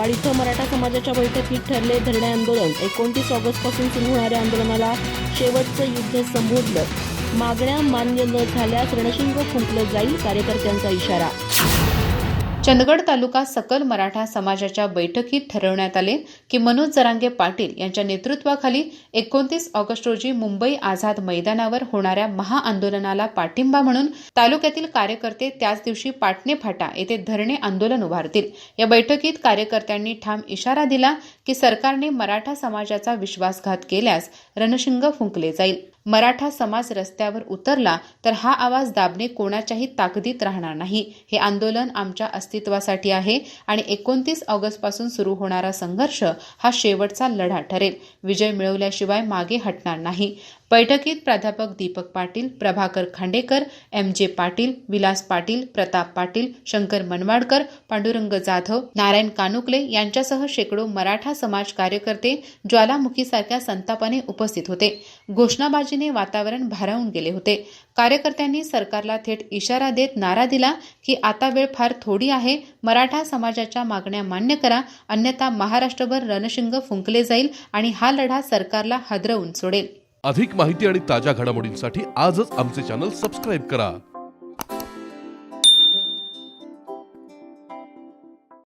मुरबाड इथं मराठा समाजाच्या बैठकीत ठरले धरणे आंदोलन. एकोणतीस ऑगस्टपासून सुरू होणाऱ्या आंदोलनाला शेवटचं युद्ध संबोधलं. मागण्या मान्य न झाल्यास रणशिंग फुंकलं जाईल कार्यकर्त्यांचा इशारा चंदगड तालुका सकल मराठा समाजाच्या बैठकीत ठरवण्यात आले की मनोज जरांगे पाटील यांच्या नेतृत्वाखाली एकोणतीस ऑगस्ट रोजी मुंबई आझाद मैदानावर होणाऱ्या महाआंदोलनाला पाठिंबा म्हणून तालुक्यातील कार्यकर्ते त्याच दिवशी पाटणे फाटा येथे धरणे आंदोलन उभारतील. या बैठकीत कार्यकर्त्यांनी ठाम इशारा दिला की सरकारने मराठा समाजाचा विश्वासघात केल्यास रणशिंग फुंकले जाईल. मराठा समाज रस्त्यावर उतरला तर हा आवाज दाबणे कोणाच्याही ताकदीत राहणार नाही. हे आंदोलन आमच्या अस्तित्वासाठी आहे आणि एकोणतीस ऑगस्टपासून सुरू होणारा संघर्ष हा शेवटचा लढा ठरेल. विजय मिळवल्याशिवाय मागे हटणार नाही. बैठकीत प्राध्यापक दीपक पाटील प्रभाकर खांडेकर एम जे पाटील विलास पाटील प्रताप पाटील शंकर मनवाडकर पांडुरंग जाधव नारायण कानुकले यांच्यासह शेकडो मराठा समाज कार्यकर्ते ज्वालामुखीसारख्या संतापाने उपस्थित होते. घोषणाबाजी घोषणाबाजीने वातावरण भारावून गेले होते. कार्यकर्त्यांनी सरकारला थेट इशारा देत नारा दिला की आता वेळ फार थोडी आहे. मराठा समाजाच्या मागण्या मान्य करा. अन्यथा महाराष्ट्रभर रणशिंग फुंकले जाईल आणि हा लढा सरकारला हादरवून सोडेल. अधिक माहिती आणि ताज्या घडामोडींसाठी आजच आमचे चॅनल सबस्क्राईब करा.